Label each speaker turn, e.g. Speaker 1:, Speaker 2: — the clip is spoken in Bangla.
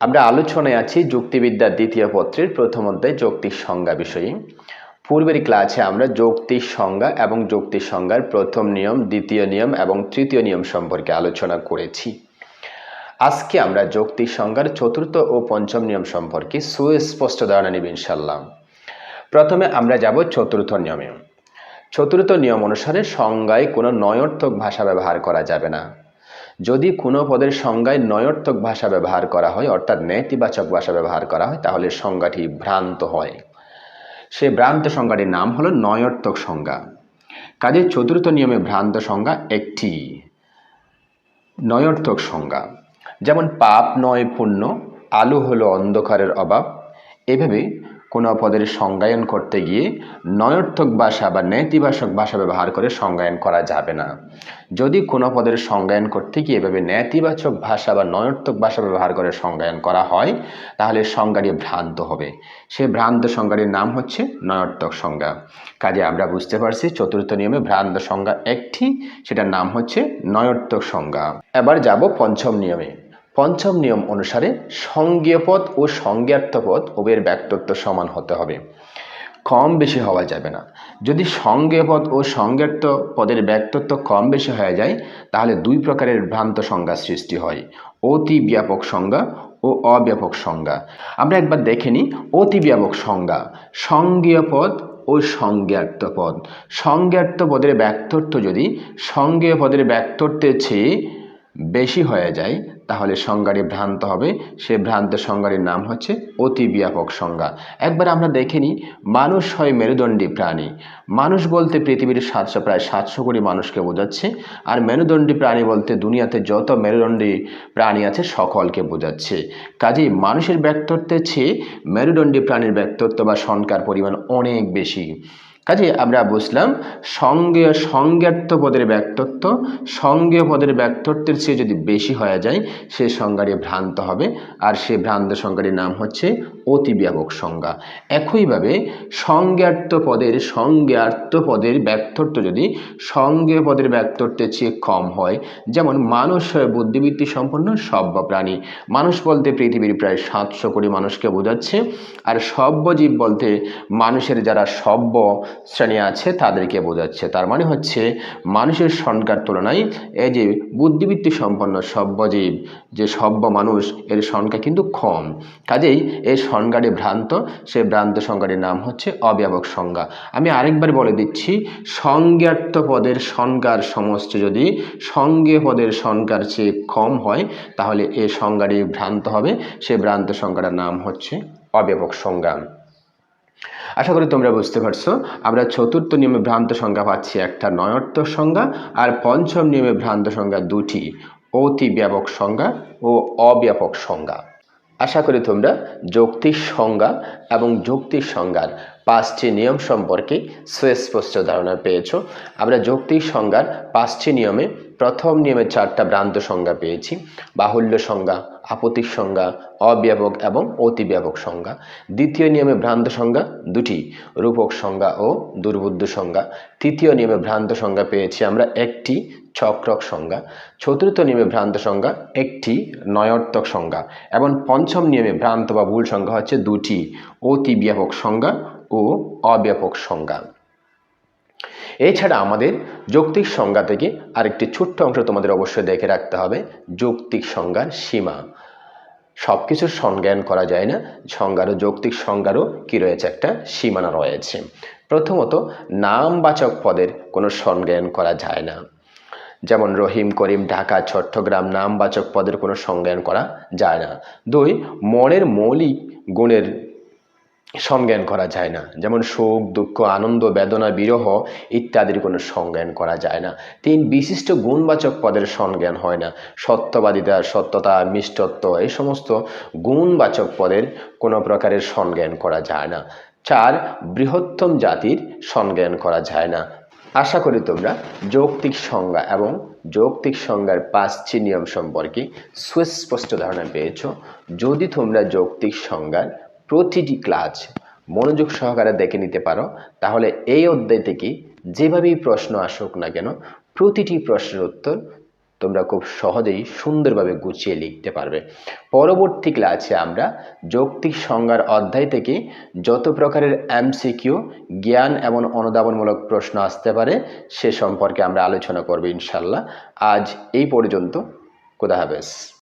Speaker 1: আমরা আলোচনায় আছি যুক্তিবিদ্যার দ্বিতীয় পত্রের প্রথম অধ্যায় যৌক্তিক সংজ্ঞা বিষয়ে। পূর্বের ক্লাসে আমরা যৌক্তিক সংজ্ঞা এবং যৌক্তিক সংজ্ঞার প্রথম নিয়ম, দ্বিতীয় নিয়ম এবং তৃতীয় নিয়ম সম্পর্কে আলোচনা করেছি। আজকে আমরা যৌক্তিক সংজ্ঞার চতুর্থ ও পঞ্চম নিয়ম সম্পর্কে সুস্পষ্ট ধারণা নিব ইনশাল্লাহ প্রথমে আমরা যাব চতুর্থ নিয়মে। চতুর্থ নিয়ম অনুসারে সংজ্ঞায় কোনো নয়র্থক ভাষা ব্যবহার করা যাবে না। যদি কোনো পদের সংজ্ঞায় নয়র্থক ভাষা ব্যবহার করা হয়, অর্থাৎ নেতিবাচক ভাষা ব্যবহার করা হয়, তাহলে সংজ্ঞাটি ভ্রান্ত হয়। সে ভ্রান্ত সংজ্ঞাটির নাম হলো নয়র্থক সংজ্ঞা। কাজে চতুর্থ নিয়মে ভ্রান্ত সংজ্ঞা একটি নয়র্থক সংজ্ঞা। যেমন পাপ নয় পুণ্য, আলো হলো অন্ধকারের অভাব। এভাবে কোনো পদের সংজ্ঞায়ন করতে গিয়ে নয়র্থক ভাষা বা নেতিবাচক ভাষা ব্যবহার করে সংজ্ঞায়ন করা যাবে না। যদি কোনো পদের সংজ্ঞায়ন করতে গিয়ে এভাবে নেতিবাচক ভাষা বা নয়র্থক ভাষা ব্যবহার করে সংজ্ঞায়ন করা হয়, তাহলে সংজ্ঞাটি ভ্রান্ত হবে। সে ভ্রান্ত সংজ্ঞাটির নাম হচ্ছে নয়র্থক সংজ্ঞা। কাজে আমরা বুঝতে পারছি চতুর্থ নিয়মে ভ্রান্ত সংজ্ঞা একটি, সেটার নাম হচ্ছে নয়র্থক সংজ্ঞা। এবার যাব পঞ্চম নিয়মে। পঞ্চম নিয়ম অনুসারে সঙ্গীয় পদ ও সংজ্ঞার্থ পদ উভয়ের ব্যক্তত্ব সমান হতে হবে। কম বেশি হওয়া যাবে না। যদি সঙ্গে পদ ও সংজ্ঞার্থ পদের ব্যক্তত্ব কম বেশি হয়ে যায়, তাহলে দুই প্রকারের ভ্রান্ত সংজ্ঞা সৃষ্টি হয়। অতি ব্যাপক সংজ্ঞা ও অব্যাপক সংজ্ঞা। আমরা একবার দেখে নিই অতি ব্যাপক সংজ্ঞা। সঙ্গীয় পদ ও সংজ্ঞার্থ পদ সংজ্ঞার্থ পদের ব্যক্তত্ব যদি সঙ্গীয় পদের ব্যক্তত্বের চেয়ে বেশি হয়ে যায়, তাহলে সংজ্ঞাটি ভ্রান্ত হবে। সে ভ্রান্ত সংজ্ঞাটির নাম হচ্ছে অতি ব্যাপক সংজ্ঞা। একবার আমরা দেখে নিই, মানুষ হয় মেরুদণ্ডী প্রাণী। মানুষ বলতে পৃথিবীর সাতশো, প্রায় সাতশো কোটি মানুষকে বোঝাচ্ছে, আর মেরুদণ্ডী প্রাণী বলতে দুনিয়াতে যত মেরুদণ্ডী প্রাণী আছে, সকলকে বোঝাচ্ছে। কাজেই মানুষের ব্যক্তিত্বের চেয়ে মেরুদণ্ডী প্রাণীর ব্যক্তিত্ব বা সংখ্যার পরিমাণ অনেক বেশি। কাজে আমরা বুঝলাম সঙ্গেয় সংজ্ঞার্থ পদের ব্যক্তত্ব, সঙ্গেয় পদের ব্যক্তত্বের চেয়ে যদি বেশি হয়ে যায়, সে সংজ্ঞাটি ভ্রান্ত হবে। আর সে ভ্রান্ত সংজ্ঞাটির নাম হচ্ছে অতি ব্যাপক সংজ্ঞা। একইভাবে সংজ্ঞার্থ পদের সংজ্ঞার্থ পদের ব্যক্তত্ব যদি সঙ্গেয় পদের ব্যক্তত্বের চেয়ে কম হয়, যেমন মানুষ বুদ্ধিবৃত্তি সম্পন্ন সভ্য প্রাণী। মানুষ বলতে পৃথিবীর প্রায় সাতশো কোটি মানুষকে বোঝাচ্ছে। আর সভ্যজীব বলতে মানুষের যারা সভ্য শ্রেণি আছে, তাদেরকে বোঝাচ্ছে। তার মানে হচ্ছে, মানুষের সংখ্যার তুলনায় এই যে বুদ্ধিবৃত্তি সম্পন্ন সভ্যজীব যে সভ্য মানুষ, এর সংখ্যা কিন্তু কম। কাজেই এই সংজ্ঞাটি ভ্রান্ত সে ভ্রান্ত সংজ্ঞাটির নাম হচ্ছে অব্যাপক সংজ্ঞা। আমি আরেকবার বলে দিচ্ছি, সংজ্ঞার্থ পদের সংজ্ঞার সমষ্টি যদি সঙ্গে পদের সংজ্ঞার চেয়ে কম হয়, তাহলে এই সংজ্ঞাটি ভ্রান্ত হবে। সে ভ্রান্ত সংজ্ঞাটার নাম হচ্ছে অব্যাপক সংজ্ঞা। আশা করি তোমরা বুঝতে পারছ। আমরা চতুর্থ নিয়মে ভ্রান্ত সংজ্ঞা পাচ্ছি একটা নয়র্থক সংজ্ঞা আর পঞ্চম নিয়মে ভ্রান্ত সংজ্ঞা দুটি অতি ব্যাপক সংজ্ঞা ও অব্যাপক সংজ্ঞা। আশা করি তোমরা যৌক্তিক সংজ্ঞা এবং যৌক্তিক সংজ্ঞার পাঁচটি নিয়ম সম্পর্কে সুস্পষ্ট ধারণা পেয়েছ। আমরা যৌক্তিক সংজ্ঞার পাঁচটি নিয়মে প্রথম নিয়মে চারটা ভ্রান্ত সংজ্ঞা পেয়েছি। বাহুল্য সংজ্ঞা আপত্তিক সংজ্ঞা অব্যাপক এবং অতিব্যাপক সংজ্ঞা। দ্বিতীয় নিয়মে ভ্রান্ত সংজ্ঞা দুটি, রূপক সংজ্ঞা ও দুর্বুদ্ধ সংজ্ঞা। তৃতীয় নিয়মে ভ্রান্ত সংজ্ঞা পেয়েছি আমরা একটি চক্রক সংজ্ঞা। চতুর্থ নিয়মে ভ্রান্ত সংজ্ঞা একটি নয়র্থক সংজ্ঞা। এবং পঞ্চম নিয়মে ভ্রান্ত বা ভুল সংজ্ঞা হচ্ছে দুটি অতিব্যাপক সংজ্ঞা ও অব্যাপক সংজ্ঞা। এছাড়া আমাদের যৌক্তিক সংজ্ঞা থেকে আরেকটি ছোট্ট অংশ তোমাদের অবশ্যই দেখে রাখতে হবে, যৌক্তিক সংজ্ঞার সীমা। সব কিছুর সংজ্ঞান করা যায় না, সংজ্ঞারও যৌক্তিক সংজ্ঞারও কি রয়েছে একটা সীমানা রয়েছে। প্রথমত, নামবাচক পদের কোনো সংজ্ঞান করা যায় না। যেমন রহিম, করিম, ঢাকা, চট্টগ্রাম, নামবাচক পদের কোনো সংজ্ঞায়ন করা যায় না। দুই, মনের মৌলিক গুণের সংজ্ঞান করা যায় না। যেমন সুখ দুঃখ, আনন্দ, বেদনা, বিরহ ইত্যাদির কোনো সংজ্ঞান করা যায় না। তিন বিশিষ্ট গুণবাচক পদের সংজ্ঞান হয় না। সত্যবাদিতা, সত্যতা, মিষ্টত্ব এই সমস্ত গুণবাচক পদের কোনো প্রকারের সংজ্ঞান করা যায় না। চার, বৃহত্তম জাতির সংজ্ঞান করা যায় না। আশা করি তোমরা যৌক্তিক সংজ্ঞা এবং যৌক্তিক সংজ্ঞার পাঁচটি নিয়ম সম্পর্কে সুস্পষ্ট ধারণা পেয়েছ। যদি তোমরা যৌক্তিক সংজ্ঞার প্রতিটি ক্লাস মনোযোগ সহকারে দেখে নিতে পারো। তাহলে এই অধ্যায় থেকে যেভাবেই প্রশ্ন আসুক না কেন, প্রতিটি প্রশ্নের উত্তর তোমরা খুব সহজেই সুন্দরভাবে গুছিয়ে লিখতে পারবে। পরবর্তী ক্লাসে আমরা যৌক্তিক সংজ্ঞার অধ্যায় থেকে যত প্রকারের এমসিকিউ জ্ঞান এবং অনুধাবনমূলক প্রশ্ন আসতে পারে, সে সম্পর্কে আমরা আলোচনা করব ইনশাল্লাহ। আজ এই পর্যন্ত। হাফেজ।